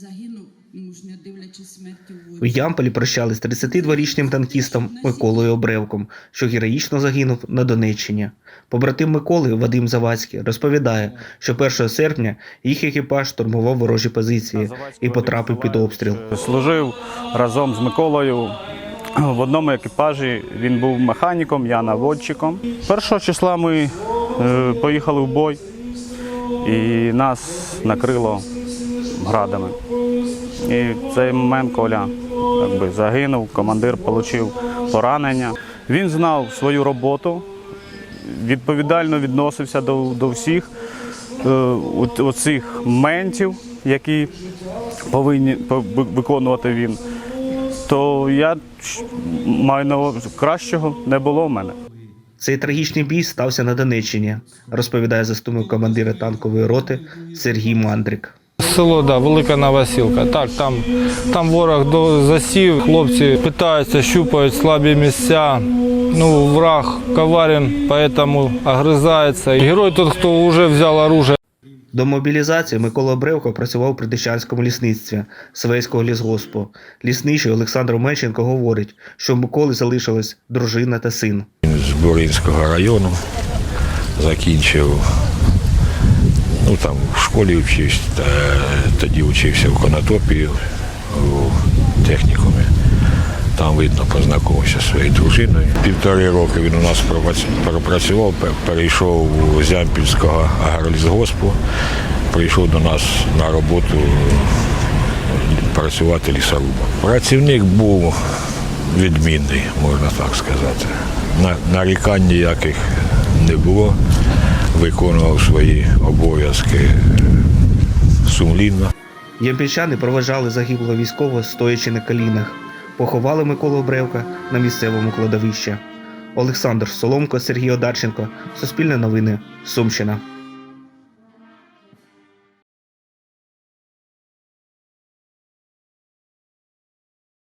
Загинув, мужньо дивлячись смерті в У. Ямполі прощали з 32-річним танкістом Миколою Обревком, що героїчно загинув на Донеччині. Побратим Миколи Вадим Завадський розповідає, що 1 серпня їх екіпаж штурмував ворожі позиції і потрапив під обстріл. Служив разом з Миколою в одному екіпажі. Він був механіком, я наводчиком. Першого числа ми е, поїхали в бой, і нас накрило градами. І в цей момент Коля якби, загинув, командир отримав поранення. Він знав свою роботу, відповідально відносився до, до всіх е, оцих ментів, які повинні виконувати він. То я маю на кращого не було в мене. Цей трагічний бій стався на Донеччині, розповідає заступник командира танкової роти Сергій Мандрик. Село, да, велика новосілка. Так, там, там ворог до засів, хлопці питаються, щупають слабі місця. Ну, враг коварен, поэтому огризається. Герой тот, хто вже взяв оружие. До мобілізації Микола Обревко працював при Дещанському лісництві Свейського лісгоспу. Лісничий Олександр Меченко говорить, що в Миколи залишилась дружина та син. Він з Буринського району закінчив, там в школі вчився, тоді вчився в Конотопі у технікумі. Там, видно, познайомився зі своєю дружиною. Півтори роки він у нас пропрацював, перейшов у Зямпільського агролісгоспу, прийшов до нас на роботу працювати лісорубом. Працівник був відмінний, можна так сказати. Нарікань ніяких не було. Виконував свої обов'язки сумлінно. Ємпільчани проважали загиблого військового, стоячи на колінах. Поховали Миколу Обревка на місцевому кладовищі. Олександр Соломко, Сергій Одарченко, Суспільне новини, Сумщина.